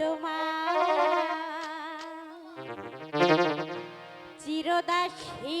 তোমার চিরদাসী।